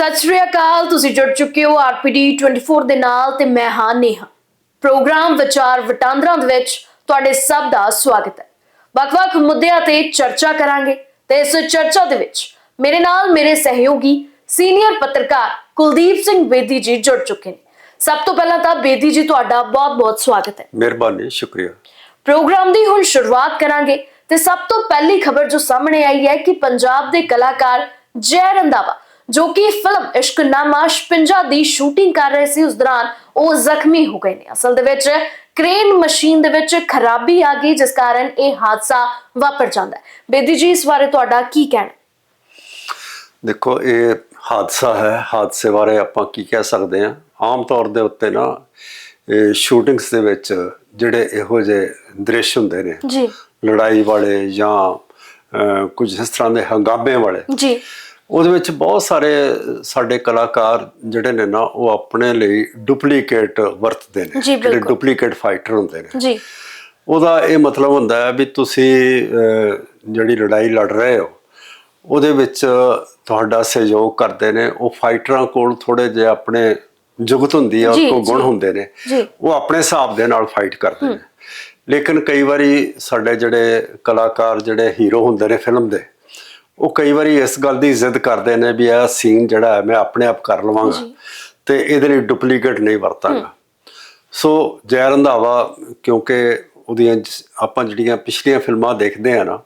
ਸਤਿ ਸ਼੍ਰੀ ਅਕਾਲ ਤੁਸੀਂ ਜੁੜ ਚੁੱਕੇ ਹੋ ਆਰਪੀਡੀ 24 ਦੇ ਨਾਲ ਤੇ ਮੈਂ ਹਾਂ ਨੇਹਾ। ਪ੍ਰੋਗਰਾਮ ਵਿਚਾਰ ਵਟਾਂਦਰਾਂ ਦੇ ਵਿੱਚ ਤੁਹਾਡੇ ਸਭ ਦਾ ਸਵਾਗਤ ਹੈ। ਵੱਖ-ਵੱਖ ਮੁੱਦਿਆਂ ਤੇ ਚਰਚਾ ਕਰਾਂਗੇ ਤੇ ਇਸ ਚਰਚਾ ਦੇ ਵਿੱਚ ਮੇਰੇ ਨਾਲ ਮੇਰੇ ਸਹਿਯੋਗੀ ਸੀਨੀਅਰ ਪੱਤਰਕਾਰ ਕੁਲਦੀਪ ਸਿੰਘ ਬੇਦੀ ਜੀ ਜੁੜ ਚੁੱਕੇ ਨੇ। ਸਭ ਤੋਂ ਪਹਿਲਾਂ ਤਾਂ ਬੇਦੀ ਜੀ ਤੁਹਾਡਾ ਬਹੁਤ-ਬਹੁਤ ਸਵਾਗਤ ਹੈ। ਮਿਹਰਬਾਨੀ ਸ਼ੁਕਰੀਆ। ਪ੍ਰੋਗਰਾਮ ਦੀ ਹੁਣ ਸ਼ੁਰੂਆਤ ਕਰਾਂਗੇ ਤੇ ਸਭ ਤੋਂ ਪਹਿਲੀ ਖਬਰ ਜੋ ਸਾਹਮਣੇ ਆਈ ਹੈ ਕਿ ਪੰਜਾਬ ਦੇ ਕਲਾਕਾਰ ਜੈ ਰੰਧਾਵਾ ਜੋ ਕਿ ਫਿਲਮ ਇਸ਼ਕਨਾਮਾ 56 ਦੀ ਸ਼ੂਟਿੰਗ ਕਰ ਰਹੇ ਸੀ ਉਸ ਦੌਰਾਨ ਉਹ ਜ਼ਖਮੀ ਹੋ ਗਏ ਨੇ। ਅਸਲ ਦੇ ਵਿੱਚ ਕ੍ਰੇਨ ਮਸ਼ੀਨ ਦੇ ਵਿੱਚ ਖਰਾਬੀ ਆ ਗਈ ਜਿਸ ਕਾਰਨ ਇਹ ਹਾਦਸਾ ਵਾਪਰ ਜਾਂਦਾ ਹੈ। ਬੇਦੀ ਜੀ ਇਸ ਬਾਰੇ ਤੁਹਾਡਾ ਕੀ ਕਹਿਣਾ ਦੇਖੋ ਇਹ ਹਾਦਸਾ ਹੈ। ਹਾਦਸੇ ਬਾਰੇ ਆਪਾਂ ਕੀ ਕਹਿ ਸਕਦੇ ਹਾਂ? ਆਮ ਤੌਰ ਦੇ ਉੱਤੇ ਨਾ ਇਹ ਸ਼ੂਟਿੰਗਸ ਦੇ ਵਿੱਚ ਜਿਹੜੇ ਇਹੋ ਜਿਹੇ ਦ੍ਰਿਸ਼ ਹੁੰਦੇ ਨੇ ਜੀ। ਲੜਾਈ ਵਾਲੇ ਜਾਂ ਕੁਝ ਇਸ ਤਰ੍ਹਾਂ ਦੇ ਹੰਗਾਮੇ ਵਾਲੇ ਜੀ। ਉਹਦੇ ਵਿੱਚ ਬਹੁਤ ਸਾਰੇ ਸਾਡੇ ਕਲਾਕਾਰ ਜਿਹੜੇ ਨੇ ਨਾ ਉਹ ਆਪਣੇ ਲਈ ਡੁਪਲੀਕੇਟ ਵਰਤਦੇ ਨੇ ਜੀ, ਬਿਲਕੁਲ। ਡੁਪਲੀਕੇਟ ਫਾਈਟਰ ਹੁੰਦੇ ਨੇ ਜੀ ਉਹਦਾ ਇਹ ਮਤਲਬ ਹੁੰਦਾ ਹੈ ਵੀ ਤੁਸੀਂ ਜਿਹੜੀ ਲੜਾਈ ਲੜ ਰਹੇ ਹੋ ਉਹਦੇ ਵਿੱਚ ਤੁਹਾਡਾ ਸਹਿਯੋਗ ਕਰਦੇ ਨੇ ਉਹ ਫਾਈਟਰਾਂ ਕੋਲ ਥੋੜੇ ਜਿਹੇ ਆਪਣੇ ਜੁਗਤ ਹੁੰਦੀ ਹੈ ਉਹ ਗੁਣ ਜੀ। ਹੁੰਦੇ ਨੇ। ਉਹ ਆਪਣੇ ਹਿਸਾਬ ਦੇ ਨਾਲ ਫਾਈਟ ਕਰਦੇ ਨੇ ਲੇਕਿਨ ਕਈ ਵਾਰੀ ਸਾਡੇ ਜਿਹੜੇ ਕਲਾਕਾਰ ਜਿਹੜੇ ਹੀਰੋ ਹੁੰਦੇ ਨੇ ਫਿਲਮ ਦੇ ਉਹ ਕਈ ਵਾਰੀ ਇਸ ਗੱਲ ਦੀ ਜ਼ਿੱਦ ਕਰਦੇ ਨੇ ਵੀ ਇਹ ਸੀਨ ਜਿਹੜਾ ਹੈ ਮੈਂ ਆਪਣੇ ਆਪ ਕਰ ਲਵਾਂਗਾ ਤੇ ਇਹਦੇ ਲਈ ਡੁਪਲੀਕੇਟ ਨਹੀਂ ਵਰਤਾਂਗਾ। ਸੋ ਜੈ ਰੰਧਾਵਾ ਕਿਉਂਕਿ ਉਹਦੀਆਂ ਆਪਾਂ ਜਿਹੜੀਆਂ ਪਿਛਲੀਆਂ ਫਿਲਮਾਂ ਦੇਖਦੇ ਆ ਨਾ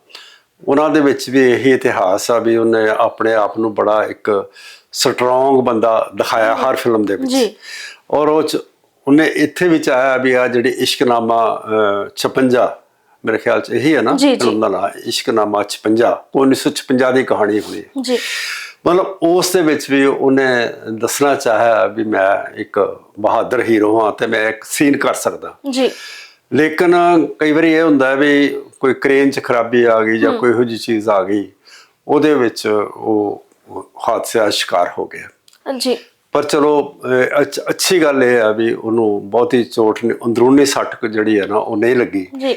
ਉਹਨਾਂ ਦੇ ਵਿੱਚ ਵੀ ਇਹੀ ਇਤਿਹਾਸ ਆ ਵੀ ਉਹਨੇ ਆਪਣੇ ਆਪ ਨੂੰ ਬੜਾ ਇੱਕ ਸਟਰੋਂਗ ਬੰਦਾ ਦਿਖਾਇਆ ਹਰ ਫਿਲਮ ਦੇ ਵਿੱਚ। ਜੀ। ਔਰ ਉਹ ਉਹਨੇ ਇੱਥੇ ਵੀ ਚਾਹਿਆ ਵੀ ਆ ਜਿਹੜੀ ਇਸ਼ਕਨਾਮਾ ਅਹ, 56 ਮੇਰੇ ਖਿਆਲ ਚ ਇਹੀ ਹੈ ਨਾ ਜੀ, ਜੀ। ਫਿਲਮ ਦਾ ਨਾਂ ਇਸ਼ਕਨਾਮਾ 56 ਉਹ 1956 ਦੀ ਕਹਾਣੀ ਹੋਈ। ਜੀ। ਮਤਲਬ ਉਸ ਦੇ ਵਿੱਚ ਵੀ ਉਹਨੇ ਦੱਸਣਾ ਚਾਹਿਆ ਵੀ ਮੈਂ ਇੱਕ ਬਹਾਦਰ ਹੀਰੋ ਹਾਂ ਤੇ ਮੈਂ ਇੱਕ ਸੀਨ ਕਰ ਸਕਦਾ। ਜੀ। ਲੇਕਿਨ ਕਈ ਵਾਰੀ ਇਹ ਹੁੰਦਾ ਵੀ ਕੋਈ ਕ੍ਰੇਨ 'ਚ ਖਰਾਬੀ ਆ ਗਈ ਜਾਂ ਕੋਈ ਇਹੋ ਜਿਹੀ ਚੀਜ਼ ਆ ਗਈ ਉਹਦੇ ਵਿੱਚ ਉਹ ਹਾਦਸੇ ਦਾ ਸ਼ਿਕਾਰ ਹੋ ਗਿਆ। ਜੀ। ਪਰ ਚਲੋ ਅੱਛ- ਗੱਲ ਇਹ ਹੈ ਵੀ ਉਹਨੂੰ ਬਹੁਤੀ ਚੋਟ ਨਹੀਂ ਅੰਦਰੂਨੀ ਸੱਟ ਜਿਹੜੀ ਹੈ ਨਾ ਉਹ ਨਹੀਂ ਲੱਗੀ। ਜੀ।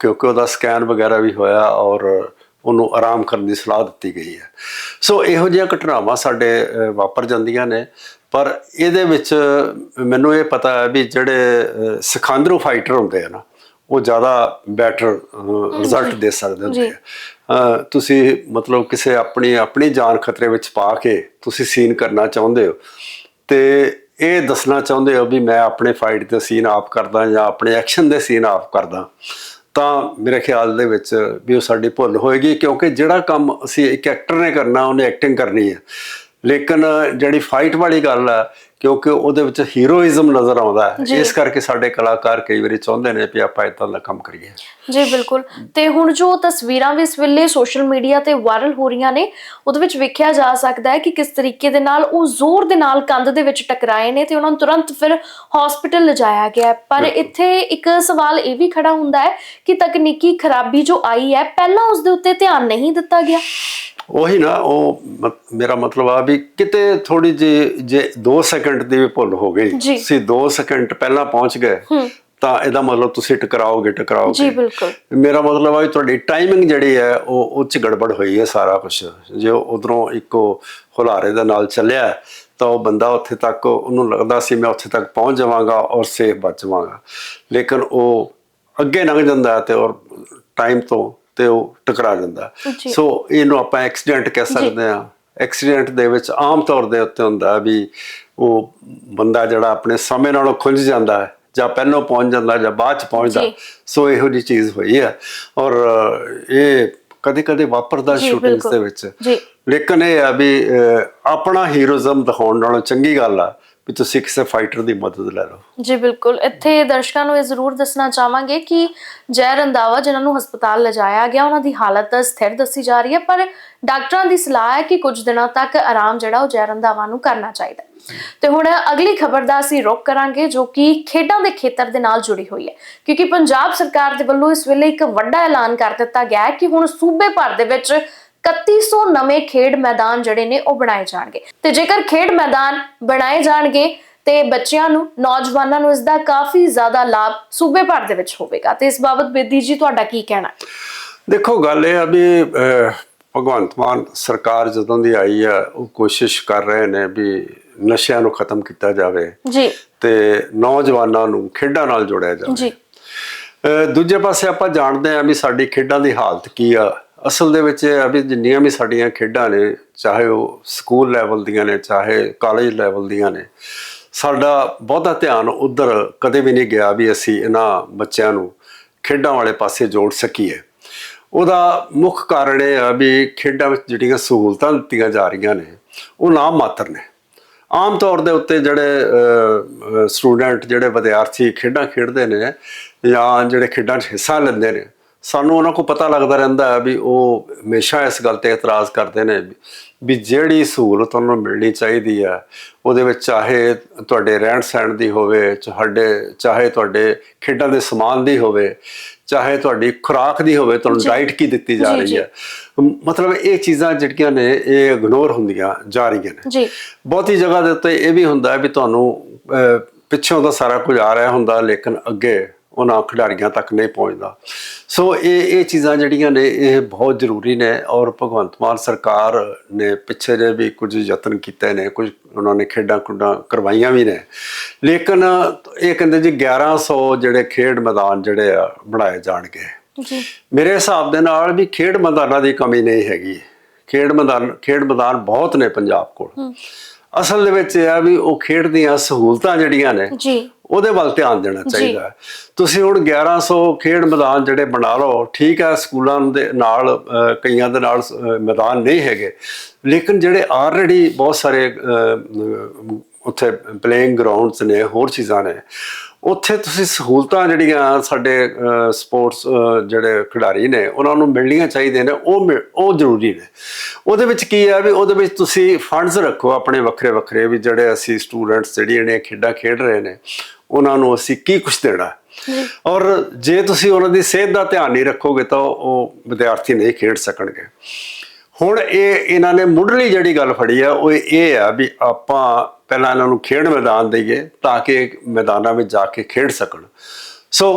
ਕਿਉਂਕਿ ਉਹਦਾ ਸਕੈਨ ਵਗੈਰਾ ਵੀ ਹੋਇਆ ਔਰ ਉਹਨੂੰ ਆਰਾਮ ਕਰਨ ਦੀ ਸਲਾਹ ਦਿੱਤੀ ਗਈ ਹੈ। ਸੋ ਇਹੋ ਜਿਹੀਆਂ ਘਟਨਾਵਾਂ ਸਾਡੇ ਵਾਪਰ ਜਾਂਦੀਆਂ ਨੇ। ਪਰ ਇਹਦੇ ਵਿੱਚ ਮੈਨੂੰ ਇਹ ਪਤਾ ਹੈ ਵੀ ਜਿਹੜੇ ਸਿਖਾਂਦਰੂ ਫਾਈਟਰ ਹੁੰਦੇ ਆ ਨਾ ਉਹ ਜ਼ਿਆਦਾ ਬੈਟਰ ਰਿਜ਼ਲਟ ਦੇ ਸਕਦੇ ਹੁੰਦੇ। ਆ। ਤੁਸੀਂ ਮਤਲਬ ਕਿਸੇ ਆਪਣੀ ਆਪਣੀ ਜਾਨ ਖਤਰੇ ਵਿੱਚ ਪਾ ਕੇ ਤੁਸੀਂ ਸੀਨ ਕਰਨਾ ਚਾਹੁੰਦੇ ਹੋ। ਤੇ ਇਹ ਦੱਸਣਾ ਚਾਹੁੰਦੇ ਹੋ ਵੀ ਮੈਂ ਆਪਣੇ ਫਾਈਟ ਦੇ ਸੀਨ ਆਪ ਕਰਦਾ ਜਾਂ ਆਪਣੇ ਐਕਸ਼ਨ ਦੇ ਸੀਨ ਆਪ ਕਰਦਾ। ਤਾਂ ਮੇਰੇ ਖਿਆਲ ਦੇ ਵਿੱਚ ਵੀ ਉਹ ਸਾਡੀ ਭੁੱਲ ਹੋਏਗੀ ਕਿਉਂਕਿ ਜਿਹੜਾ ਕੰਮ ਅਸੀਂ ਇੱਕ ਐਕਟਰ ਨੇ ਕਰਨਾ, ਉਹਨੇ ਐਕਟਿੰਗ ਕਰਨੀ ਹੈ। ਲੇਕਿਨ ਜਿਹੜੀ ਫਾਈਟ ਵਾਲੀ ਗੱਲ ਹੈ ਕਿਉਂਕਿ ਉਹਦੇ ਵਿੱਚ ਹੀਰੋਇਜ਼ਮ ਨਜ਼ਰ ਆਉਂਦਾ ਹੈ। ਇਸ ਕਰਕੇ ਸਾਡੇ ਕਲਾਕਾਰ ਕਈ ਵਾਰੀ ਚਾਹੁੰਦੇ ਨੇ ਵੀ ਆਪਾਂ ਇਦਾਂ ਦਾ ਕੰਮ ਕਰੀਏ। ਜੀ ਬਿਲਕੁਲ। ਤੇ ਹੁਣ ਜੋ ਤਸਵੀਰਾਂ ਵੀ ਇਸ ਵੇਲੇ ਸੋਸ਼ਲ ਮੀਡੀਆ ਤੇ ਵਾਇਰਲ ਹੋ ਰਹੀਆਂ ਨੇ ਉਹਦੇ ਵਿੱਚ ਵੇਖਿਆ ਜਾ ਸਕਦਾ ਹੈ ਕਿ ਕਿਸ ਤਰੀਕੇ ਦੇ ਨਾਲ ਉਹ ਜ਼ੋਰ ਦੇ ਨਾਲ ਕੰਧ ਦੇ ਵਿੱਚ ਟਕਰਾਏ ਨੇ ਤੇ ਉਹਨਾਂ ਨੂੰ ਤੁਰੰਤ ਫਿਰ ਹਸਪੀਟਲ ਲਿਜਾਇਆ ਗਿਆ। ਪਰ ਇੱਥੇ ਇੱਕ ਸਵਾਲ ਇਹ ਵੀ ਖੜਾ ਹੁੰਦਾ ਹੈ ਕਿ ਤਕਨੀਕੀ ਖਰਾਬੀ ਜੋ ਆਈ ਹੈ ਪਹਿਲਾਂ ਉਸ ਦੇ ਉੱਤੇ ਧਿਆਨ ਨਹੀਂ ਦਿੱਤਾ ਗਿਆ? ਉਹੀ ਨਾ ਉਹ ਮੇਰਾ ਮਤਲਬ ਆ ਵੀ ਕਿਤੇ ਥੋੜੀ ਜਿਹੀ ਜੇ 2 ਸੈਕਿੰਡ ਦੀ ਵੀ ਭੁੱਲ ਹੋ ਗਈ ਜੀ। ਤੁਸੀਂ 2 ਸੈਕਿੰਡ ਪਹਿਲਾਂ ਪਹੁੰਚ ਗਏ ਤਾਂ ਇਹਦਾ ਮਤਲਬ ਤੁਸੀਂ ਟਕਰਾਓਗੇ ਜੀ ਟਕਰਾਓਗੇ ਬਿਲਕੁਲ। ਮੇਰਾ ਮਤਲਬ ਆ ਵੀ ਤੁਹਾਡੀ ਟਾਈਮਿੰਗ ਜਿਹੜੀ ਹੈ ਉਹ ਉਹ ਚ ਗੜਬੜ ਹੋਈ ਹੈ ਸਾਰਾ ਕੁਝ ਜੇ ਉਧਰੋਂ ਇੱਕੋ ਹੁਲਾਰੇ ਦੇ ਨਾਲ ਚੱਲਿਆ ਤਾਂ ਉਹ ਬੰਦਾ ਉੱਥੇ ਤੱਕ ਉਹਨੂੰ ਲੱਗਦਾ ਸੀ ਮੈਂ ਉੱਥੇ ਤੱਕ ਪਹੁੰਚ ਜਾਵਾਂਗਾ ਔਰ ਸੇਫ ਬਚ ਜਾਵਾਂਗਾ। ਲੇਕਿਨ ਉਹ ਅੱਗੇ ਲੰਘ ਜਾਂਦਾ ਤੇ ਔਰ ਟਾਈਮ ਤੋਂ ਤੇ ਉਹ ਟਕਰਾ ਜਾਂਦਾ। ਸੋ ਇਹਨੂੰ ਆਪਾਂ ਐਕਸੀਡੈਂਟ ਕਹਿ ਸਕਦੇ ਹਾਂ। ਐਕਸੀਡੈਂਟ ਦੇ ਵਿੱਚ ਆਮ ਤੌਰ ਦੇ ਉੱਤੇ ਹੁੰਦਾ ਵੀ ਉਹ ਬੰਦਾ ਜਿਹੜਾ ਆਪਣੇ ਸਮੇਂ ਨਾਲੋਂ ਖੁੰਝ ਜਾਂਦਾ ਹੈ ਜਾਂ ਪਹਿਲਾਂ ਪਹੁੰਚ ਜਾਂਦਾ ਜਾਂ ਬਾਅਦ ਚ ਪਹੁੰਚਦਾ। ਸੋ ਇਹੋ ਜੀ ਚੀਜ਼ ਹੋਈ ਹੈ। ਔਰ ਇਹ ਕਦੇ ਕਦੇ ਵਾਪਰਦਾ ਸ਼ੂਟਿੰਗਸ। ਦੇ ਵਿੱਚ। ਜੀ। ਲੇਕਿਨ ਇਹ ਆ ਵੀ ਆਪਣਾ ਹੀਰੋਜ਼ਮ ਦਿਖਾਉਣ ਨਾਲੋਂ ਚੰਗੀ ਗੱਲ ਆ। ਵੀ ਤੁਸੀਂ ਕਿਸੇ ਫਾਈਟਰ ਦੀ ਮਦਦ ਲੈ ਲਓ ਜੀ, ਬਿਲਕੁਲ। ਇੱਥੇ ਦਰਸ਼ਕਾਂ ਨੂੰ ਇਹ ਜ਼ਰੂਰ ਦੱਸਣਾ ਚਾਹਾਂਗੇ ਕਿ ਜੈ ਰੰਦਾਵਾ ਜਿਨ੍ਹਾਂ ਨੂੰ ਹਸਪਤਾਲ ਲਿਜਾਇਆ ਗਿਆ, ਉਹਨਾਂ ਦੀ ਹਾਲਤ ਸਥਿਰ ਦੱਸੀ ਜਾ ਰਹੀ ਹੈ, ਪਰ ਡਾਕਟਰਾਂ ਦੀ ਸਲਾਹ ਹੈ ਕਿ ਕੁਝ ਦਿਨਾਂ ਤੱਕ ਆਰਾਮ ਜਿਹੜਾ ਉਹ ਜੈ ਰੰਦਾਵਾ ਨੂੰ ਕਰਨਾ ਚਾਹੀਦਾ ਤੇ ਹੁਣ ਅਗਲੀ ਖਬਰ ਦਾ ਅਸੀਂ ਰੁਕ ਕਰਾਂਗੇ, ਜੋ ਕਿ ਖੇਡਾਂ ਦੇ ਖੇਤਰ ਦੇ ਨਾਲ ਜੁੜੀ ਹੋਈ ਹੈ। ਕਿਉਂਕਿ ਪੰਜਾਬ ਸਰਕਾਰ ਦੇ ਵੱਲੋਂ ਇਸ ਵੇਲੇ ਇੱਕ ਵੱਡਾ ਐਲਾਨ ਕਰ ਦਿੱਤਾ ਗਿਆ ਹੈ ਕਿ ਹੁਣ ਸੂਬੇ ਭਰ ਦੇ ਵਿੱਚ 3100 ਨਵੇਂ ਖੇਡ ਮੈਦਾਨ ਜਿਹੜੇ ਨੇ ਉਹ ਬਣਾਏ ਜਾਣਗੇ। ਤੇ ਜੇਕਰ ਖੇਡ ਮੈਦਾਨ ਬਣਾਏ ਜਾਣਗੇ ਤੇ ਬੱਚਿਆਂ ਨੂੰ ਨੌਜਵਾਨਾਂ ਨੂੰ ਇਸ ਦਾ ਕਾਫੀ ਜ਼ਿਆਦਾ ਲਾਭ ਸੂਬੇ ਭਰ ਦੇ ਵਿੱਚ ਹੋਵੇਗਾ। ਤੇ ਇਸ ਬਾਬਤ ਬੇਦੀ ਜੀ ਤੁਹਾਡਾ ਕੀ ਕਹਿਣਾ ਦੇਖੋ ਗੱਲ ਇਹ ਆ ਵੀ ਭਗਵੰਤ ਮਾਨ ਸਰਕਾਰ ਜਦੋਂ ਦੀ ਆਈ ਆ ਉਹ ਕੋਸ਼ਿਸ਼ ਕਰ ਰਹੇ ਨੇ ਵੀ ਨਸ਼ਿਆਂ ਨੂੰ ਖਤਮ ਕੀਤਾ ਜਾਵੇ। ਜੀ। ਤੇ ਨੌਜਵਾਨਾਂ ਨੂੰ ਖੇਡਾਂ ਨਾਲ ਜੋੜਿਆ ਜਾਵੇ। ਜੀ। ਦੂਜੇ ਪਾਸੇ ਆਪਾਂ ਜਾਣਦੇ ਹਾਂ ਵੀ ਸਾਡੀ ਖੇਡਾਂ ਦੀ ਹਾਲਤ ਕੀ ਆ। ਅਸਲ ਦੇ ਵਿੱਚ ਇਹ ਆ ਵੀ ਜਿੰਨੀਆਂ ਵੀ ਸਾਡੀਆਂ ਖੇਡਾਂ ਨੇ, ਚਾਹੇ ਉਹ ਸਕੂਲ ਲੈਵਲ ਦੀਆਂ ਨੇ, ਚਾਹੇ ਕਾਲਜ ਲੈਵਲ ਦੀਆਂ ਨੇ, ਸਾਡਾ ਬਹੁਤਾ ਧਿਆਨ ਉਧਰ ਕਦੇ ਵੀ ਨਹੀਂ ਗਿਆ ਵੀ ਅਸੀਂ ਇਹਨਾਂ ਬੱਚਿਆਂ ਨੂੰ ਖੇਡਾਂ ਵਾਲੇ ਪਾਸੇ ਜੋੜ ਸਕੀਏ। ਉਹਦਾ ਮੁੱਖ ਕਾਰਨ ਇਹ ਆ ਵੀ ਖੇਡਾਂ ਵਿੱਚ ਜਿਹੜੀਆਂ ਸਹੂਲਤਾਂ ਦਿੱਤੀਆਂ ਜਾ ਰਹੀਆਂ ਨੇ, ਉਹ ਨਾਮ ਮਾਤਰ ਨੇ। ਆਮ ਤੌਰ ਦੇ ਉੱਤੇ ਜਿਹੜੇ ਸਟੂਡੈਂਟ, ਜਿਹੜੇ ਵਿਦਿਆਰਥੀ ਖੇਡਾਂ ਖੇਡਦੇ ਨੇ ਜਾਂ ਜਿਹੜੇ ਖੇਡਾਂ 'ਚ ਹਿੱਸਾ ਲੈਂਦੇ ਨੇ ਸਾਨੂੰ ਉਹਨਾਂ ਕੋ ਪਤਾ ਲੱਗਦਾ ਰਹਿੰਦਾ ਹੈ ਵੀ ਉਹ ਹਮੇਸ਼ਾ ਇਸ ਗੱਲ ਤੇ ਇਤਰਾਜ਼ ਕਰਦੇ ਨੇ ਵੀ- ਜਿਹੜੀ ਸਹੂਲਤ ਉਹਨਾਂ ਨੂੰ ਮਿਲਣੀ ਚਾਹੀਦੀ ਆ ਉਹਦੇ ਵਿੱਚ ਚਾਹੇ ਤੁਹਾਡੇ ਰਹਿਣ ਸਹਿਣ ਦੀ ਹੋਵੇ ਤੁਹਾਡੇ ਚਾਹੇ ਤੁਹਾਡੇ ਖੇਡਾਂ ਦੇ ਸਮਾਨ ਦੀ ਹੋਵੇ ਚਾਹੇ ਤੁਹਾਡੀ ਖੁਰਾਕ ਦੀ ਹੋਵੇ ਤੁਹਾਨੂੰ ਡਾਈਟ ਕੀ ਦਿੱਤੀ ਜਾ ਰਹੀ। ਹੈ। ਮਤਲਬ ਇਹ ਚੀਜ਼ਾਂ ਜਿਹੜੀਆਂ ਨੇ ਇਹ ਇਗਨੋਰ ਹੁੰਦੀਆਂ ਜਾ ਰਹੀਆਂ ਨੇ। ਜੀ। ਬਹੁਤੀ ਜਗ੍ਹਾ ਦੇ ਉੱਤੇ ਇਹ ਵੀ ਹੁੰਦਾ ਹੈ ਵੀ ਤੁਹਾਨੂੰ ਪਿੱਛੋਂ ਤਾਂ ਸਾਰਾ ਕੁਝ ਆ ਰਿਹਾ ਹੁੰਦਾ ਲੇਕਿਨ ਅੱਗੇ ਉਹਨਾਂ ਖਿਡਾਰੀਆਂ ਤੱਕ ਨਹੀਂ ਪਹੁੰਚਦਾ। ਸੋ ਇਹ ਇਹ ਚੀਜ਼ਾਂ ਜਿਹੜੀਆਂ ਨੇ ਇਹ ਬਹੁਤ ਜ਼ਰੂਰੀ ਨੇ ਔਰ ਭਗਵੰਤ ਮਾਨ ਸਰਕਾਰ ਨੇ ਪਿੱਛੇ ਜੇ ਵੀ ਕੁਝ ਯਤਨ ਕੀਤੇ ਨੇ ਕੁਝ ਉਹਨਾਂ ਨੇ ਖੇਡਾਂ ਕੁੱਡਾਂ ਕਰਵਾਈਆਂ ਵੀ ਨੇ। ਲੇਕਿਨ ਇਹ ਕਹਿੰਦੇ ਜੀ 1100 ਜਿਹੜੇ ਖੇਡ ਮੈਦਾਨ ਜਿਹੜੇ ਆ ਬਣਾਏ ਜਾਣਗੇ। ਜੀ। ਮੇਰੇ ਹਿਸਾਬ ਦੇ ਨਾਲ ਵੀ ਖੇਡ ਮੈਦਾਨਾਂ ਦੀ ਕਮੀ ਨਹੀਂ ਹੈਗੀ। ਖੇਡ ਮੈਦਾਨ ਖੇਡ ਮੈਦਾਨ ਬਹੁਤ ਨੇ ਪੰਜਾਬ ਕੋਲ। ਅਸਲ ਦੇ ਵਿੱਚ ਇਹ ਆ ਵੀ ਉਹ ਖੇਡ ਦੀਆਂ ਸਹੂਲਤਾਂ ਜਿਹੜੀਆਂ ਨੇ ਜੀ। ਉਹਦੇ ਵੱਲ ਧਿਆਨ ਦੇਣਾ ਚਾਹੀਦਾ ਹੈ। ਤੁਸੀਂ ਹੁਣ 1100 ਖੇਡ ਮੈਦਾਨ ਜਿਹੜੇ ਬਣਾ ਲਓ ਠੀਕ ਹੈ ਸਕੂਲਾਂ ਦੇ ਨਾਲ ਕਈਆਂ ਦੇ ਨਾਲ ਮੈਦਾਨ ਨਹੀਂ ਹੈਗੇ। ਲੇਕਿਨ ਜਿਹੜੇ ਆਲਰੇਡੀ ਬਹੁਤ ਸਾਰੇ ਉੱਥੇ ਪਲੇਇੰਗ ਗਰਾਊਂਡਸ ਨੇ ਹੋਰ ਚੀਜ਼ਾਂ ਨੇ ਉੱਥੇ ਤੁਸੀਂ ਸਹੂਲਤਾਂ ਜਿਹੜੀਆਂ ਸਾਡੇ ਸਪੋਰਟਸ ਜਿਹੜੇ ਖਿਡਾਰੀ ਨੇ ਉਹਨਾਂ ਨੂੰ ਮਿਲਣੀਆਂ ਚਾਹੀਦੀਆਂ ਨੇ ਉਹ ਉਹ ਜ਼ਰੂਰੀ ਨੇ। ਉਹਦੇ ਵਿੱਚ ਕੀ ਹੈ ਵੀ ਉਹਦੇ ਵਿੱਚ ਤੁਸੀਂ ਫੰਡਸ ਰੱਖੋ ਆਪਣੇ ਵੱਖਰੇ ਵੱਖਰੇ ਵੀ ਜਿਹੜੇ ਅਸੀਂ ਸਟੂਡੈਂਟਸ ਜਿਹੜੀਆਂ ਨੇ ਖੇਡਾਂ ਖੇਡ ਰਹੇ ਨੇ ਉਹਨਾਂ ਨੂੰ ਅਸੀਂ ਕੀ ਕੁਝ ਦੇਣਾ। ਔਰ ਜੇ ਤੁਸੀਂ ਉਹਨਾਂ ਦੀ ਸਿਹਤ ਦਾ ਧਿਆਨ ਨਹੀਂ ਰੱਖੋਗੇ ਤਾਂ ਉਹ ਵਿਦਿਆਰਥੀ ਨਹੀਂ ਖੇਡ ਸਕਣਗੇ। ਹੁਣ ਇਹ ਇਹਨਾਂ ਨੇ ਮੁੱਢਲੀ ਜਿਹੜੀ ਗੱਲ ਫੜੀ ਆ ਉਹ ਇਹ ਆ ਵੀ ਆਪਾਂ ਪਹਿਲਾਂ ਇਹਨਾਂ ਨੂੰ ਖੇਡ ਮੈਦਾਨ ਦੇਈਏ ਤਾਂ ਕਿ ਮੈਦਾਨਾਂ ਵਿੱਚ ਜਾ ਕੇ ਖੇਡ ਸਕਣ। ਸੋ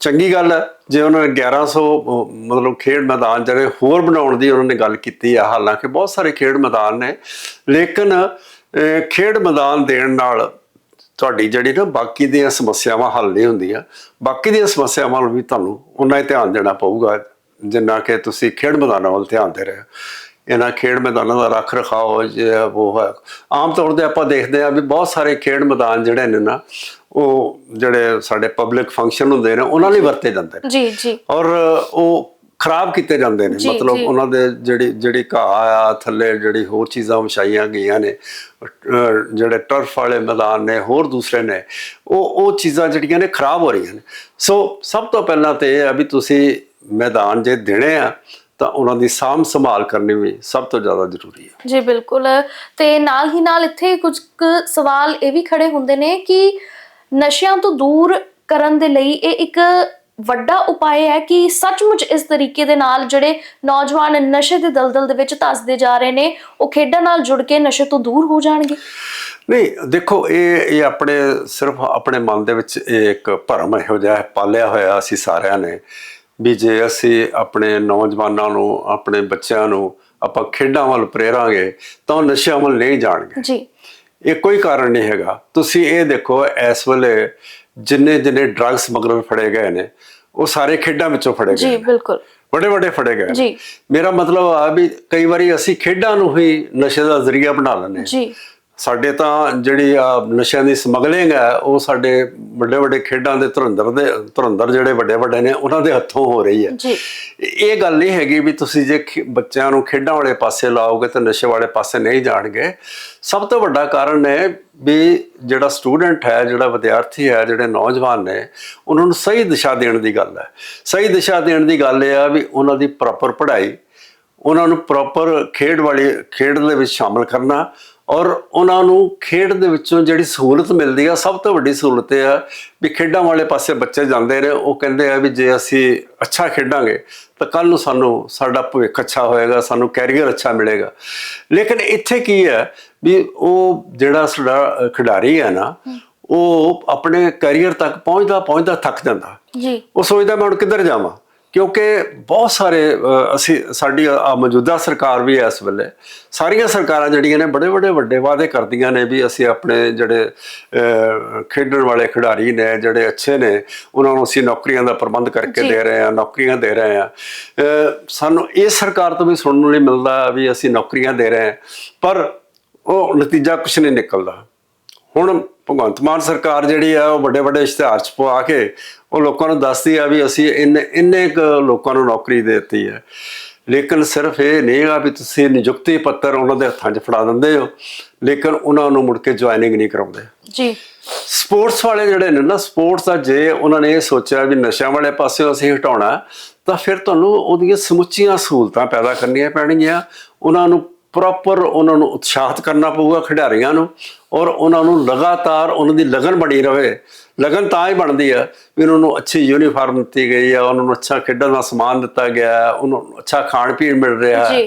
ਚੰਗੀ ਗੱਲ ਹੈ ਜੇ ਉਹਨਾਂ ਨੇ 1100 ਅਹ, ਮਤਲਬ ਖੇਡ ਮੈਦਾਨ ਜਿਹੜੇ ਹੋਰ ਬਣਾਉਣ ਦੀ ਉਹਨਾਂ ਨੇ ਗੱਲ ਕੀਤੀ ਆ ਹਾਲਾਂਕਿ ਬਹੁਤ ਸਾਰੇ ਖੇਡ ਮੈਦਾਨ ਨੇ ਲੇਕਿਨ ਖੇਡ ਮੈਦਾਨ ਦੇਣ ਨਾਲ ਤੁਹਾਡੀ ਜਿਹੜੀ ਨਾ ਬਾਕੀ ਦੀਆਂ ਸਮੱਸਿਆਵਾਂ ਹੱਲ ਨਹੀਂ ਹੁੰਦੀਆਂ। ਬਾਕੀ ਦੀਆਂ ਸਮੱਸਿਆਵਾਂ ਵੱਲ ਵੀ ਤੁਹਾਨੂੰ ਉਹਨਾਂ ਹੀ ਧਿਆਨ ਦੇਣਾ ਪਊਗਾ ਜਿੰਨਾ ਕਿ ਤੁਸੀਂ ਖੇਡ ਮੈਦਾਨਾਂ ਵੱਲ ਧਿਆਨ ਦੇ ਰਹੇ ਹੋ। ਇਹਨਾਂ ਖੇਡ ਮੈਦਾਨਾਂ ਦਾ ਰੱਖ ਰਖਾਓ ਜੇ ਉਹ ਹੈ। ਆਮ ਤੌਰ ਤੇ ਆਪਾਂ ਦੇਖਦੇ ਆ ਵੀ ਬਹੁਤ ਸਾਰੇ ਖੇਡ ਮੈਦਾਨ ਜਿਹੜੇ ਨੇ ਨਾ ਉਹ ਜਿਹੜੇ ਸਾਡੇ ਪਬਲਿਕ ਫੰਕਸ਼ਨ ਹੁੰਦੇ ਨੇ ਉਹਨਾਂ ਲਈ ਵਰਤੇ ਜਾਂਦੇ ਨੇ। ਜੀ ਜੀ। ਔਰ ਉਹ ਖਰਾਬ ਕੀਤੇ ਜਾਂਦੇ ਨੇ। ਮਤਲਬ। ਉਹਨਾਂ ਦੇ ਜਿਹੜੀ ਜਿਹੜੀ ਘਾਹ ਆ ਥੱਲੇ ਜਿਹੜੀ ਹੋਰ ਚੀਜ਼ਾਂ ਵਿਛਾਈਆਂ ਗਈਆਂ ਨੇ ਜਿਹੜੇ ਟਰਫ ਵਾਲੇ ਮੈਦਾਨ ਨੇ ਹੋਰ ਦੂਸਰੇ ਨੇ ਉਹ ਉਹ ਚੀਜ਼ਾਂ ਜਿਹੜੀਆਂ ਨੇ ਖਰਾਬ ਹੋ ਰਹੀਆਂ ਨੇ। ਸੋ ਸਭ ਤੋਂ ਪਹਿਲਾਂ ਤੇ ਇਹ ਆ ਵੀ ਤੁਸੀਂ ਮੈਦਾਨ ਜੇ ਦੇਣੇ ਆ ਤਾਂ ਉਹਨਾਂ ਦੀ ਸਾਂਭ ਸੰਭਾਲ ਕਰਨੀ ਵੀ ਸਭ ਤੋਂ ਜ਼ਿਆਦਾ ਜ਼ਰੂਰੀ ਹੈ। ਜੀ ਬਿਲਕੁਲ। ਤੇ ਨਾਲ ਹੀ ਨਾਲ ਇੱਥੇ ਕੁਝ ਸਵਾਲ ਇਹ ਵੀ ਖੜੇ ਹੁੰਦੇ ਨੇ ਕਿ ਨਸ਼ਿਆਂ ਤੋਂ ਦੂਰ ਕਰਨ ਦੇ ਲਈ ਇਹ ਇੱਕ ਵੱਡਾ ਉਪਾਅ ਹੈ ਕਿ ਸੱਚਮੁੱਚ ਇਸ ਤਰੀਕੇ ਦੇ ਨਾਲ ਜਿਹੜੇ ਨੌਜਵਾਨ ਨਸ਼ੇ ਦੇ ਦਲਦਲ ਦੇ ਵਿੱਚ ਧੱਸਦੇ ਜਾ ਰਹੇ ਨੇ ਉਹ ਖੇਡਾਂ ਨਾਲ ਜੁੜ ਕੇ ਨਸ਼ੇ ਤੋਂ ਦੂਰ ਹੋ ਜਾਣਗੇ? ਨਹੀਂ ਦੇਖੋ ਇਹ ਇਹ ਆਪਣੇ ਸਿਰਫ ਆਪਣੇ ਮਨ ਦੇ ਵਿੱਚ ਇਹ ਇੱਕ ਭਰਮ ਇਹੋ ਜਿਹਾ ਪਾਲਿਆ ਹੋਇਆ ਅਸੀਂ ਸਾਰਿਆਂ ਨੇ ਵੀ ਜੇ ਅਸੀਂ ਆਪਣੇ ਨੌਜਵਾਨਾਂ ਨੂੰ ਆਪਣੇ ਬੱਚਿਆਂ ਨੂੰ ਆਪਾਂ ਖੇਡਾਂ ਵੱਲ ਪ੍ਰੇਰਾਂਗੇ ਤਾਂ ਨਸ਼ਿਆਂ ਵੱਲ ਨਹੀਂ ਜਾਣਗੇ। ਜੀ। ਇਹ ਕੋਈ ਕਾਰਨ ਨਹੀਂ ਹੈਗਾ। ਤੁਸੀਂ ਇਹ ਦੇਖੋ ਇਸ ਵੇਲੇ ਜਿੰਨੇ ਜਿੰਨੇ ਡਰੱਗ ਸਮਗਲਰ ਫੜੇ ਗਏ ਨੇ ਉਹ ਸਾਰੇ ਖੇਡਾਂ ਵਿੱਚੋਂ ਫੜੇ ਗਏ ਜੀ ਬਿਲਕੁਲ। ਵੱਡੇ ਵੱਡੇ ਫੜੇ ਗਏ। ਜੀ। ਮੇਰਾ ਮਤਲਬ ਆ ਵੀ ਕਈ ਵਾਰੀ ਅਸੀਂ ਖੇਡਾਂ ਨੂੰ ਹੀ ਨਸ਼ੇ ਦਾ ਜ਼ਰੀਆ ਬਣਾ ਲੈਂਦੇ ਜੀ। ਸਾਡੇ ਤਾਂ ਜਿਹੜੀ ਆ ਨਸ਼ਿਆਂ ਦੀ ਸਮਗਲਿੰਗ ਹੈ ਉਹ ਸਾਡੇ ਵੱਡੇ ਵੱਡੇ ਖੇਡਾਂ ਦੇ ਧੁਰੰਦਰ ਦੇ ਧੁਰੰਦਰ ਜਿਹੜੇ ਵੱਡੇ ਵੱਡੇ ਨੇ ਉਹਨਾਂ ਦੇ ਹੱਥੋਂ ਹੋ ਰਹੀ ਹੈ। ਜੀ। ਇਹ ਗੱਲ ਨਹੀਂ ਹੈਗੀ ਵੀ ਤੁਸੀਂ ਜੇ ਬੱਚਿਆਂ ਨੂੰ ਖੇਡਾਂ ਵਾਲੇ ਪਾਸੇ ਲਾਓਗੇ ਤਾਂ ਨਸ਼ੇ ਵਾਲੇ ਪਾਸੇ ਨਹੀਂ ਜਾਣਗੇ। ਸਭ ਤੋਂ ਵੱਡਾ ਕਾਰਨ ਹੈ ਵੀ ਜਿਹੜਾ ਸਟੂਡੈਂਟ ਹੈ ਜਿਹੜਾ ਵਿਦਿਆਰਥੀ ਹੈ ਜਿਹੜੇ ਨੌਜਵਾਨ ਨੇ ਉਹਨਾਂ ਨੂੰ ਸਹੀ ਦਿਸ਼ਾ ਦੇਣ ਦੀ ਗੱਲ ਹੈ। ਸਹੀ ਦਿਸ਼ਾ ਦੇਣ ਦੀ ਗੱਲ ਇਹ ਆ ਵੀ ਉਹਨਾਂ ਦੀ ਪ੍ਰੋਪਰ ਪੜ੍ਹਾਈ ਉਹਨਾਂ ਨੂੰ ਪ੍ਰੋਪਰ ਖੇਡ ਵਾਲੀ ਖੇਡ ਦੇ ਵਿੱਚ ਸ਼ਾਮਲ ਕਰਨਾ ਔਰ ਉਹਨਾਂ ਨੂੰ ਖੇਡ ਦੇ ਵਿੱਚੋਂ ਜਿਹੜੀ ਸਹੂਲਤ ਮਿਲਦੀ ਆ ਸਭ ਤੋਂ ਵੱਡੀ ਸਹੂਲਤ ਇਹ ਆ ਵੀ ਖੇਡਾਂ ਵਾਲੇ ਪਾਸੇ ਬੱਚੇ ਜਾਂਦੇ ਨੇ ਉਹ ਕਹਿੰਦੇ ਆ ਵੀ ਜੇ ਅਸੀਂ ਅੱਛਾ ਖੇਡਾਂਗੇ ਤਾਂ ਕੱਲ ਨੂੰ ਸਾਨੂੰ ਸਾਡਾ ਭਵਿੱਖ ਅੱਛਾ ਹੋਏਗਾ ਸਾਨੂੰ ਕੈਰੀਅਰ ਅੱਛਾ ਮਿਲੇਗਾ। ਲੇਕਿਨ ਇੱਥੇ ਕੀ ਹੈ ਵੀ ਉਹ ਜਿਹੜਾ ਸਾਡਾ ਖਿਡਾਰੀ ਹੈ ਨਾ ਉਹ ਆਪਣੇ ਕੈਰੀਅਰ ਤੱਕ ਪਹੁੰਚਦਾ ਪਹੁੰਚਦਾ ਥੱਕ ਜਾਂਦਾ। ਜੀ। ਉਹ ਸੋਚਦਾ ਮੈਂ ਹੁਣ ਕਿੱਧਰ ਜਾਵਾਂ? ਕਿਉਂਕਿ ਬਹੁਤ ਸਾਰੇ ਅਸੀਂ ਸਾਡੀ ਆ ਮੌਜੂਦਾ ਸਰਕਾਰ ਵੀ ਇਸ ਵੇਲੇ ਸਾਰੀਆਂ ਸਰਕਾਰਾਂ ਜਿਹੜੀਆਂ ਨੇ ਬੜੇ ਬੜੇ ਵੱਡੇ ਵਾਅਦੇ ਕਰਦੀਆਂ ਨੇ ਵੀ ਅਸੀਂ ਆਪਣੇ ਜਿਹੜੇ ਖੇਡਣ ਵਾਲੇ ਖਿਡਾਰੀ ਨੇ ਜਿਹੜੇ ਅੱਛੇ ਨੇ ਉਹਨਾਂ ਨੂੰ ਅਸੀਂ ਨੌਕਰੀਆਂ ਦਾ ਪ੍ਰਬੰਧ ਕਰਕੇ। ਦੇ ਰਹੇ ਹਾਂ ਨੌਕਰੀਆਂ ਦੇ ਰਹੇ ਹਾਂ ਸਾਨੂੰ ਇਹ ਸਰਕਾਰ ਤੋਂ ਵੀ ਸੁਣਨ ਨੂੰ ਮਿਲਦਾ ਵੀ ਅਸੀਂ ਨੌਕਰੀਆਂ ਦੇ ਰਹੇ ਹਾਂ ਪਰ ਉਹ ਨਤੀਜਾ ਕੁਝ ਨਹੀਂ ਨਿਕਲਦਾ ਹੁਣ ਭਗਵੰਤ ਮਾਨ ਸਰਕਾਰ ਜਿਹੜੀ ਆ ਉਹ ਵੱਡੇ ਵੱਡੇ ਇਸ਼ਤਿਹਾਰ ਚ ਪਵਾ ਕੇ ਉਹ ਲੋਕਾਂ ਨੂੰ ਦੱਸਦੀ ਆ ਵੀ ਅਸੀਂ ਇੰਨੇ ਇੰਨੇ ਕੁ ਲੋਕਾਂ ਨੂੰ ਨੌਕਰੀ ਦੇ ਦਿੱਤੀ ਹੈ ਲੇਕਿਨ ਸਿਰਫ ਇਹ ਨਹੀਂ ਆ ਵੀ ਤੁਸੀਂ ਨਿਯੁਕਤੀ ਪੱਤਰ ਉਹਨਾਂ ਦੇ ਹੱਥਾਂ 'ਚ ਫੜਾ ਦਿੰਦੇ ਹੋ ਲੇਕਿਨ ਉਹਨਾਂ ਨੂੰ ਮੁੜ ਕੇ ਜੁਆਇਨਿੰਗ ਨਹੀਂ ਕਰਾਉਂਦੇ। ਜੀ। ਸਪੋਰਟਸ ਵਾਲੇ ਜਿਹੜੇ ਨੇ ਨਾ ਸਪੋਰਟਸ ਦਾ ਜੇ ਉਹਨਾਂ ਨੇ ਇਹ ਸੋਚਿਆ ਵੀ ਨਸ਼ਿਆਂ ਵਾਲੇ ਪਾਸੇ ਅਸੀਂ ਹਟਾਉਣਾ ਤਾਂ ਫਿਰ ਤੁਹਾਨੂੰ ਉਹਦੀਆਂ ਸਮੁੱਚੀਆਂ ਸਹੂਲਤਾਂ ਪੈਦਾ ਕਰਨੀਆਂ ਪੈਣਗੀਆਂ ਉਹਨਾਂ ਨੂੰ ਪ੍ਰੋਪਰ ਉਹਨਾਂ ਨੂੰ ਉਤਸ਼ਾਹਿਤ ਕਰਨਾ ਪਊਗਾ ਖਿਡਾਰੀਆਂ ਨੂੰ ਔਰ ਉਹਨਾਂ ਨੂੰ ਲਗਾਤਾਰ ਉਹਨਾਂ ਦੀ ਲਗਨ ਬਣੀ ਰਵੇ ਲਗਨ ਤਾਂ ਹੀ ਬਣਦੀ ਆ ਵੀ ਉਹਨਾਂ ਨੂੰ ਅੱਛੀ ਯੂਨੀਫਾਰਮ ਦਿੱਤੀ ਗਈ ਆ ਉਹਨਾਂ ਨੂੰ ਅੱਛਾ ਖੇਡਣ ਦਾ ਸਮਾਨ ਦਿੱਤਾ ਗਿਆ ਹੈ, ਉਹਨਾਂ ਨੂੰ ਅੱਛਾ ਖਾਣ ਪੀਣ ਮਿਲ ਰਿਹਾ ਹੈ।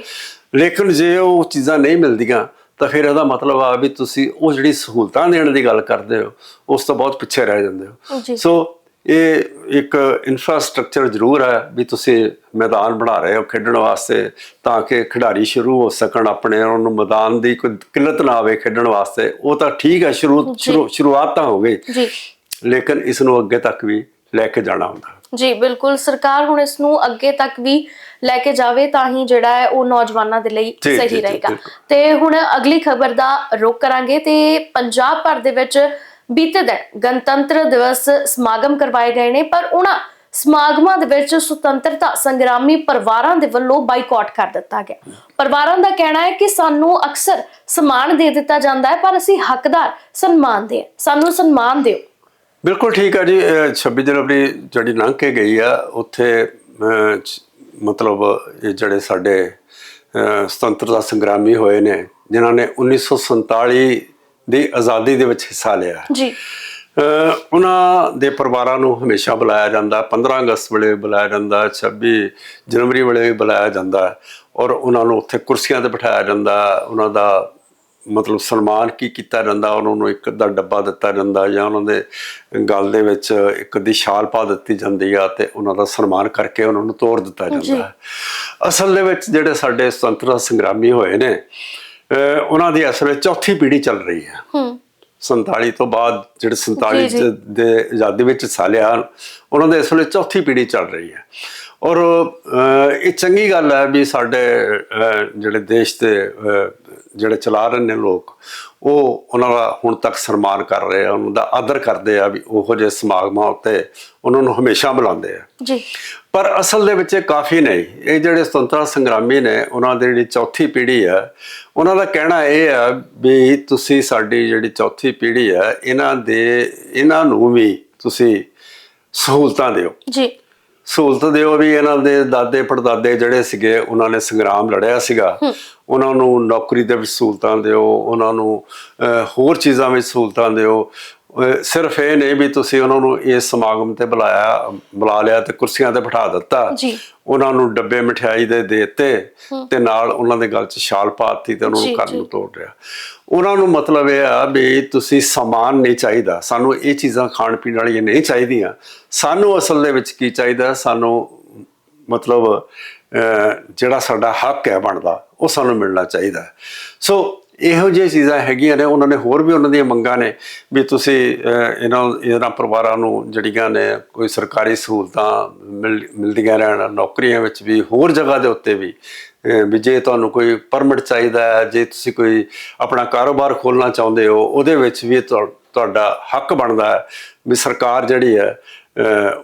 ਲੇਕਿਨ ਜੇ ਉਹ ਚੀਜ਼ਾਂ ਨਹੀਂ ਮਿਲਦੀਆਂ ਤਾਂ ਫਿਰ ਇਹਦਾ ਮਤਲਬ ਆ ਵੀ ਤੁਸੀਂ ਉਹ ਜਿਹੜੀ ਸਹੂਲਤਾਂ ਦੇਣ ਦੀ ਗੱਲ ਕਰਦੇ ਹੋ ਉਸ ਤੋਂ ਬਹੁਤ ਪਿੱਛੇ ਰਹਿ ਜਾਂਦੇ। ਹੋ ਸੋ ਇਹ ਇੱਕ ਇਨਫਰਾਸਟ੍ਰਕਚਰ ਜ਼ਰੂਰ ਹੈ ਵੀ ਤੁਸੀਂ ਮੈਦਾਨ ਬਣਾ ਰਹੇ ਹੋ ਖੇਡਣ ਵਾਸਤੇ ਤਾਂ ਕਿ ਖਿਡਾਰੀ ਸ਼ੁਰੂ ਹੋ ਸਕਣ ਆਪਣੇ ਉਹਨਾਂ ਮੈਦਾਨ ਦੀ ਕੋਈ ਕਿੱਲਤ ਨਾ ਆਵੇ ਖੇਡਣ ਵਾਸਤੇ। ਉਹ ਤਾਂ ਠੀਕ ਹੈ ਸ਼ੁਰੂ ਸ਼ੁਰੂ ਸ਼ੁਰੂਆਤ ਤਾਂ ਹੋ ਗਈ। ਜੀ। ਲੇਕਿਨ ਇਸ ਨੂੰ ਅੱਗੇ ਤੱਕ ਵੀ ਲੈ ਕੇ ਜਾਣਾ ਹੁੰਦਾ। ਜੀ ਬਿਲਕੁਲ। ਸਰਕਾਰ ਹੁਣ ਇਸ ਨੂੰ ਅੱਗੇ ਤੱਕ ਵੀ ਲੈ ਕੇ ਜਾਵੇ ਤਾਂ ਹੀ ਜਿਹੜਾ ਹੈ ਉਹ ਨੌਜਵਾਨਾਂ ਦੇ ਲਈ ਸਹੀ ਰਹੇਗਾ। ਤੇ ਹੁਣ ਅਗਲੀ ਖਬਰ ਦਾ ਰੁਖ ਕਰਾਂਗੇ ਤੇ ਪੰਜਾਬ ਭਰ ਦੇ ਵਿੱਚ ਬੀਤੇ ਦਿਨ ਗਣਤੰਤਰ ਦਿਵਸ ਸਮਾਗਮ ਕਰਵਾਏ ਗਏ ਨੇ, ਪਰ ਉਹਨਾਂ ਸਮਾਗਮਾਂ ਦੇ ਵਿੱਚ ਸੁਤੰਤਰਤਾ ਸੰਗਰਾਮੀ ਪਰਿਵਾਰਾਂ ਦੇ ਵੱਲੋਂ ਬਾਈਕਾਟ ਕਰ ਦਿੱਤਾ ਗਿਆ। ਪਰਿਵਾਰਾਂ ਦਾ ਕਹਿਣਾ ਹੈ ਕਿ ਸਾਨੂੰ ਅਕਸਰ ਸਨਮਾਨ ਦੇ ਦਿੱਤਾ ਜਾਂਦਾ ਹੈ, ਪਰ ਅਸੀਂ ਹੱਕਦਾਰ ਸਨਮਾਨ ਦੇ ਸਾਨੂੰ ਸਨਮਾਨ ਦਿਓ। ਬਿਲਕੁਲ ਠੀਕ ਹੈ ਜੀ, ਅਹ 26 ਜਨਵਰੀ ਜਿਹੜੀ ਲੰਘ ਕੇ ਗਈ ਆ, ਉੱਥੇ ਮਤਲਬ ਇਹ ਜਿਹੜੇ ਸਾਡੇ ਸੁਤੰਤਰਤਾ ਸੰਗਰਾਮੀ ਹੋਏ ਨੇ, ਜਿਨ੍ਹਾਂ ਨੇ 1947 ਦੀ ਆਜ਼ਾਦੀ ਦੇ ਵਿੱਚ ਹਿੱਸਾ ਲਿਆ ਜੀ। ਉਹਨਾਂ ਦੇ ਪਰਿਵਾਰਾਂ ਨੂੰ ਹਮੇਸ਼ਾ ਬੁਲਾਇਆ ਜਾਂਦਾ 15 ਅਗਸਤ ਵੇਲੇ ਬੁਲਾਇਆ ਜਾਂਦਾ 26 ਜਨਵਰੀ ਵੇਲੇ ਵੀ ਬੁਲਾਇਆ ਜਾਂਦਾ ਔਰ ਉਹਨਾਂ ਨੂੰ ਉੱਥੇ ਕੁਰਸੀਆਂ ਤੇ ਬਿਠਾਇਆ ਜਾਂਦਾ ਉਹਨਾਂ ਦਾ ਮਤਲਬ ਸਨਮਾਨ ਕੀ ਕੀਤਾ ਜਾਂਦਾ ਉਹਨਾਂ ਨੂੰ ਇੱਕ ਅੱਧਾ ਡੱਬਾ ਦਿੱਤਾ ਜਾਂਦਾ ਜਾਂ ਉਹਨਾਂ ਦੇ ਗਲ ਦੇ ਵਿੱਚ ਇੱਕ ਅੱਧੀ ਸ਼ਾਲ ਪਾ ਦਿੱਤੀ ਜਾਂਦੀ ਆ ਤੇ ਉਹਨਾਂ ਦਾ ਸਨਮਾਨ ਕਰਕੇ ਉਹਨਾਂ ਨੂੰ ਤੋਰ ਦਿੱਤਾ ਜਾਂਦਾ ਅਸਲ ਦੇ ਵਿੱਚ ਜਿਹੜੇ ਸਾਡੇ ਸੁਤੰਤਰਤਾ ਸੰਗਰਾਮੀ ਹੋਏ ਨੇ ਉਹਨਾਂ ਦੀ ਅਸਲ ਵਿੱਚ ਚੌਥੀ ਪੀੜ੍ਹੀ ਚੱਲ ਰਹੀ ਹੈ। ਹੂੰ। 47 ਤੋਂ ਬਾਅਦ ਜਿਹੜੇ 47 ਜੀ, ਜੀ। ਚ- ਦੇ ਆਜ਼ਾਦੀ ਵਿੱਚ ਹਿੱਸਾ ਲਿਆ ਉਹਨਾਂ ਦੇ ਇਸ ਵੇਲੇ ਚੌਥੀ ਪੀੜ੍ਹੀ ਚੱਲ ਰਹੀ ਹੈ। ਔਰ ਇਹ ਚੰਗੀ ਗੱਲ ਹੈ ਵੀ ਸਾਡੇ ਜਿਹੜੇ ਦੇਸ਼ ਦੇ ਜਿਹੜੇ ਚਲਾ ਰਹੇ ਨੇ ਲੋਕ ਉਹ ਉਹਨਾਂ ਦਾ ਹੁਣ ਤੱਕ ਸਨਮਾਨ ਕਰ ਰਹੇ ਆ ਉਹਨਾਂ ਦਾ ਆਦਰ ਕਰਦੇ ਆ ਵੀ ਉਹੋ ਜਿਹੇ ਸਮਾਗਮਾਂ ਉੱਤੇ ਉਹਨਾਂ ਨੂੰ ਹਮੇਸ਼ਾ ਬੁਲਾਉਂਦੇ ਆ। ਜੀ। ਪਰ ਅਸਲ ਦੇ ਵਿੱਚ ਇਹ ਕਾਫੀ ਨਹੀਂ। ਇਹ ਜਿਹੜੇ ਸੁਤੰਤਰਤਾ ਸੰਗਰਾਮੀ ਨੇ ਉਹਨਾਂ ਦੀ ਜਿਹੜੀ ਚੌਥੀ ਪੀੜ੍ਹੀ ਹੈ ਉਹਨਾਂ ਦਾ ਕਹਿਣਾ ਇਹ ਹੈ ਵੀ ਤੁਸੀਂ ਸਾਡੀ ਜਿਹੜੀ ਚੌਥੀ ਪੀੜ੍ਹੀ ਹੈ ਇਹਨਾਂ ਦੇ ਇਹਨਾਂ ਨੂੰ ਵੀ ਤੁਸੀਂ ਸਹੂਲਤਾਂ ਦਿਓ। ਜੀ। ਸਹੂਲਤ ਦਿਓ ਵੀ ਇਹਨਾਂ ਦੇ ਦਾਦੇ ਪੜਦਾਦੇ ਜਿਹੜੇ ਸੀਗੇ ਉਹਨਾਂ ਨੇ ਸੰਗਰਾਮ ਲੜਿਆ ਸੀਗਾ। ਉਹਨਾਂ ਨੂੰ ਨੌਕਰੀ ਦੇ ਵਿੱਚ ਸਹੂਲਤਾਂ ਦਿਓ ਉਹਨਾਂ ਨੂੰ ਹੋਰ ਚੀਜ਼ਾਂ ਵਿੱਚ ਸਹੂਲਤਾਂ ਦਿਓ। ਸਿਰਫ ਇਹ ਨਹੀਂ ਵੀ ਤੁਸੀਂ ਉਹਨਾਂ ਨੂੰ ਇਸ ਸਮਾਗਮ ਤੇ ਬੁਲਾਇਆ ਬੁਲਾ ਲਿਆ ਤੇ ਕੁਰਸੀਆਂ ਤੇ ਬਿਠਾ ਦਿੱਤਾ ਜੀ। ਉਹਨਾਂ ਨੂੰ ਡੱਬੇ ਮਠਿਆਈ ਦੇ ਦਿੱਤੇ ਤੇ ਨਾਲ ਉਹਨਾਂ ਦੇ ਗਲ 'ਚ ਛਾਲ ਪਾਤੀ ਤੇ ਉਹਨਾਂ ਨੂੰ ਜੀ। ਨੂੰ ਤੋੜ ਰਿਹਾ ਉਹਨਾਂ ਨੂੰ ਮਤਲਬ ਇਹ ਆ ਵੀ ਤੁਸੀਂ ਸਮਾਨ ਨਹੀਂ ਚਾਹੀਦਾ ਸਾਨੂੰ ਇਹ ਚੀਜ਼ਾਂ ਖਾਣ ਪੀਣ ਵਾਲੀਆਂ ਨਹੀਂ ਚਾਹੀਦੀਆਂ ਸਾਨੂੰ ਅਸਲ ਦੇ ਵਿੱਚ ਕੀ ਚਾਹੀਦਾ ਸਾਨੂੰ ਮਤਲਬ ਜਿਹੜਾ ਸਾਡਾ ਹੱਕ ਹੈ ਬਣਦਾ ਉਹ ਸਾਨੂੰ ਮਿਲਣਾ ਚਾਹੀਦਾ। ਸੋ ਇਹੋ ਜਿਹੀਆਂ ਚੀਜ਼ਾਂ ਹੈਗੀਆਂ ਨੇ, ਉਹਨਾਂ ਨੇ ਹੋਰ ਵੀ ਉਹਨਾਂ ਦੀਆਂ ਮੰਗਾਂ ਨੇ ਵੀ ਤੁਸੀਂ ਇਹਨਾਂ ਇਹਨਾਂ ਪਰਿਵਾਰਾਂ ਨੂੰ ਜਿਹੜੀਆਂ ਨੇ ਕੋਈ ਸਰਕਾਰੀ ਸਹੂਲਤਾਂ ਮਿਲ- ਮਿਲਦੀਆਂ ਰਹਿਣ, ਨੌਕਰੀਆਂ ਵਿੱਚ ਵੀ, ਹੋਰ ਜਗ੍ਹਾ ਦੇ ਉੱਤੇ ਵੀ ਵੀ ਜੇ ਤੁਹਾਨੂੰ ਕੋਈ ਪਰਮਿਟ ਚਾਹੀਦਾ ਹੈ, ਜੇ ਤੁਸੀਂ ਕੋਈ ਆਪਣਾ ਕਾਰੋਬਾਰ ਖੋਲਣਾ ਚਾਹੁੰਦੇ ਹੋ, ਉਹਦੇ ਵਿੱਚ ਵੀ ਤੁਹਾਡਾ ਹੱਕ ਬਣਦਾ ਹੈ ਵੀ ਸਰਕਾਰ ਜਿਹੜੀ ਹੈ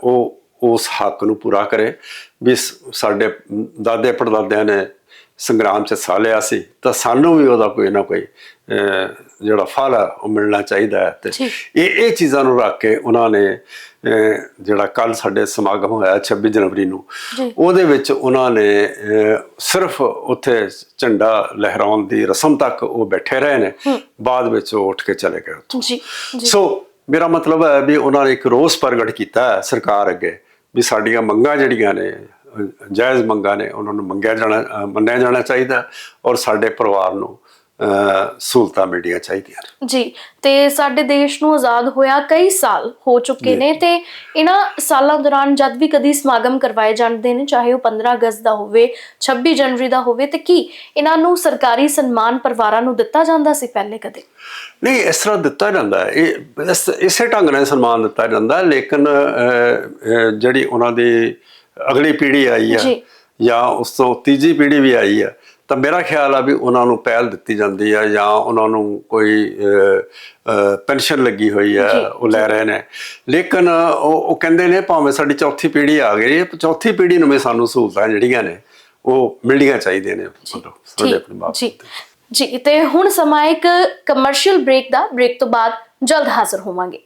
ਉਹ ਉਸ ਹੱਕ ਨੂੰ ਪੂਰਾ ਕਰੇ ਵੀ ਸਾਡੇ ਦਾਦੇ ਪੜਦਾਦਿਆਂ ਨੇ ਸੰਗਰਾਮ ਚ ਹਿੱਸਾ ਲਿਆ ਸੀ ਤਾਂ ਸਾਨੂੰ ਵੀ ਉਹਦਾ ਕੋਈ ਨਾ ਕੋਈ ਜਿਹੜਾ ਫਲ ਉਹ ਮਿਲਣਾ ਚਾਹੀਦਾ ਹੈ ਤੇ। ਇਹ ਇਹ ਚੀਜ਼ਾਂ ਨੂੰ ਰੱਖ ਕੇ ਉਹਨਾਂ ਨੇ ਜਿਹੜਾ ਕੱਲ ਸਾਡੇ ਸਮਾਗਮ ਹੋਇਆ 26 ਜਨਵਰੀ ਨੂੰ। ਉਹਦੇ ਵਿੱਚ ਉਹਨਾਂ ਨੇ ਸਿਰਫ ਉੱਥੇ ਝੰਡਾ ਲਹਿਰਾਉਣ ਦੀ ਰਸਮ ਤੱਕ ਉਹ ਬੈਠੇ ਰਹੇ ਨੇ ਬਾਅਦ ਵਿੱਚ ਉਹ ਉੱਠ ਕੇ ਚਲੇ ਗਏ। ਜੀ ਸੋ ਮੇਰਾ ਮਤਲਬ ਹੈ ਵੀ ਉਹਨਾਂ ਨੇ ਇੱਕ ਰੋਸ ਪ੍ਰਗਟ ਕੀਤਾ ਸਰਕਾਰ ਅੱਗੇ ਵੀ ਸਾਡੀਆਂ ਮੰਗਾਂ ਜਿਹੜੀਆਂ ਨੇ ਜਾਇਜ਼ ਮੰਗਾਂ ਨੇ, ਉਹਨਾਂ ਨੂੰ ਮੰਗਿਆ ਜਾਣਾ ਮੰਨਿਆ ਜਾਣਾ ਚਾਹੀਦਾ ਔਰ ਸਾਡੇ ਪਰਿਵਾਰ ਨੂੰ ਸਹੂਲਤਾਂ ਮਿਲਣੀਆਂ ਚਾਹੀਦੀਆਂ ਜੀ ਤੇ ਸਾਡੇ ਦੇਸ਼ ਨੂੰ ਆਜ਼ਾਦ ਹੋਇਆ ਕਈ ਸਾਲ ਹੋ ਚੁੱਕੇ ਨੇ ਤੇ ਇਹਨਾਂ ਸਾਲਾਂ ਦੌਰਾਨ ਜਦ ਵੀ ਕਦੀ ਸਮਾਗਮ ਕਰਵਾਏ ਜਾਂਦੇ ਨੇ ਚਾਹੇ ਉਹ 15 ਅਗਸਤ ਦਾ ਹੋਵੇ 26 ਜਨਵਰੀ ਦਾ ਹੋਵੇ ਤੇ ਕੀ ਇਹਨਾਂ ਨੂੰ ਸਰਕਾਰੀ ਸਨਮਾਨ ਪਰਿਵਾਰਾਂ ਨੂੰ ਦਿੱਤਾ ਜਾਂਦਾ ਸੀ ਪਹਿਲੇ ਕਦੇ? ਨਹੀਂ ਇਸ ਤਰ੍ਹਾਂ ਦਿੱਤਾ ਜਾਂਦਾ ਹੈ। ਇਹ ਇਸ- ਢੰਗ ਨਾਲ ਸਨਮਾਨ ਦਿੱਤਾ ਜਾਂਦਾ ਹੈ, ਲੇਕਿਨ ਜਿਹੜੀ ਉਹਨਾਂ ਦੀ ਅਗਲੀ ਪੀੜ੍ਹੀ ਆਈ ਆ ਜੀ। ਜਾਂ ਉਸ ਤੋਂ ਤੀਜੀ ਪੀੜ੍ਹੀ ਵੀ ਆਈ ਆ ਤਾਂ ਮੇਰਾ ਖਿਆਲ ਆ ਵੀ ਉਹਨਾਂ ਨੂੰ ਪਹਿਲ ਦਿੱਤੀ ਜਾਂਦੀ ਆ ਜਾਂ ਉਹਨਾਂ ਨੂੰ ਕੋਈ ਪੈਨਸ਼ਨ ਲੱਗੀ ਹੋਈ ਆ ਉਹ ਲੈ ਰਹੇ ਨੇ। ਲੇਕਿਨ ਉਹ ਉਹ ਕਹਿੰਦੇ ਨੇ ਭਾਵੇਂ ਸਾਡੀ ਚੌਥੀ ਪੀੜ੍ਹੀ ਆ ਗਈ ਹੈ ਚੌਥੀ ਪੀੜ੍ਹੀ ਨੂੰ ਵੀ ਸਾਨੂੰ ਸਹੂਲਤਾਂ ਜਿਹੜੀਆਂ ਨੇ ਉਹ ਮਿਲਣੀਆਂ ਚਾਹੀਦੀਆਂ ਨੇ। ਮਤਲਬ ਸਾਡੇ ਆਪਣੇ ਠੀਕ ਬਾਪ ਜੀ। ਜੀ ਤੇ ਹੁਣ ਸਮਾਂ ਇੱਕ ਕਮਰਸ਼ੀਅਲ ਬ੍ਰੇਕ ਦਾ ਬ੍ਰੇਕ ਤੋਂ ਬਾਅਦ ਜਲਦ ਹਾਜ਼ਰ ਹੋਵਾਂਗੇ।